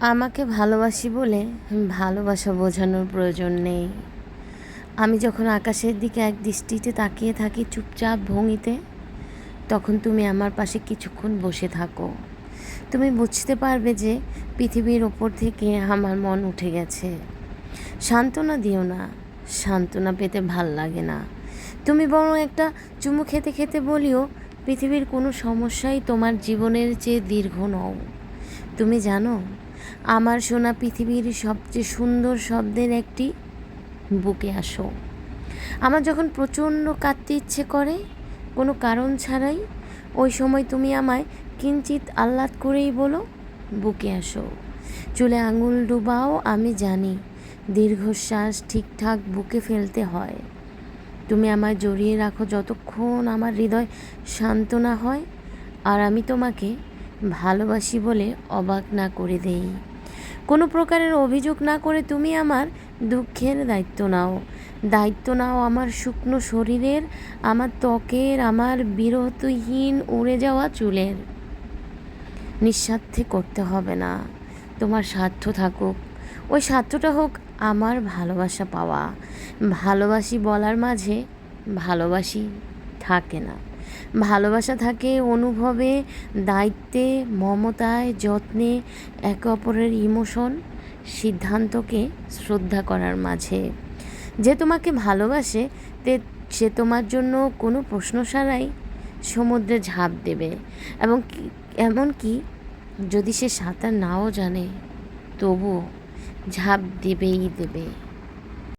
আমাকে ভালোবাসি বলে ভালোবাসা বোঝানোর প্রয়োজন নেই। আমি যখন আকাশের দিকে এক দৃষ্টিতে তাকিয়ে থাকি চুপচাপ ভঙ্গিতে, তখন তুমি আমার পাশে কিছুক্ষণ বসে থাকো। তুমি বুঝতে পারবে যে পৃথিবীর ওপর থেকে আমার মন উঠে গেছে। সান্ত্বনা দিও না। সান্ত্বনা পেতে ভালো লাগে না। তুমি বরং একটা চুমু খেতে খেতে বলিও, পৃথিবীর কোনো সমস্যাই তোমার জীবনের চেয়ে দীর্ঘ নও। তুমি জানো আমার শোনা পৃথিবীর সবচেয়ে সুন্দর শব্দের একটি বুকে আসো। আমার যখন প্রচণ্ড কাঁদতে ইচ্ছে করে, কোনো কারণ ছাড়াই ওই সময় তুমি আমায় কিঞ্চিত আহ্লাদ করেই বলো, বুকে আসো। চুলে আঙুল ডুবাও, আমি জানি দীর্ঘশ্বাস ঠিকঠাক বুকে ফেলতে হয়। তুমি আমায় জড়িয়ে রাখো যতক্ষণ আমার হৃদয় শান্ত না হয়, আর আমি তোমাকে ভালোবাসি বলে অবাক না করে দেই। কোনো প্রকারের অভিযোগ না করে তুমি আমার দুঃখের দায়িত্ব নাও। দায়িত্ব নাও আমার শুকনো শরীরের, আমার ত্বকের, আমার বিরতহীন উড়ে যাওয়া চুলের। নিঃস্বার্থে করতে হবে না। তোমার স্বার্থ থাকুক। ওই স্বার্থটা হোক আমার ভালোবাসা পাওয়া। ভালোবাসি বলার মাঝে ভালোবাসি থাকে না। ভালোবাসা থাকে অনুভবে, দায়িত্বে, মমতায়, যত্নে, একে অপরের ইমোশন, সিদ্ধান্তকে শ্রদ্ধা করার মাঝে। যে তোমাকে ভালোবাসে, তে, সে তোমার জন্য কোনো প্রশ্ন ছাড়াই সমুদ্রে ঝাঁপ দেবে। এবং এমনকি যদি সে সাঁতার নাও জানে, তবুও ঝাঁপ দেবেই দেবে।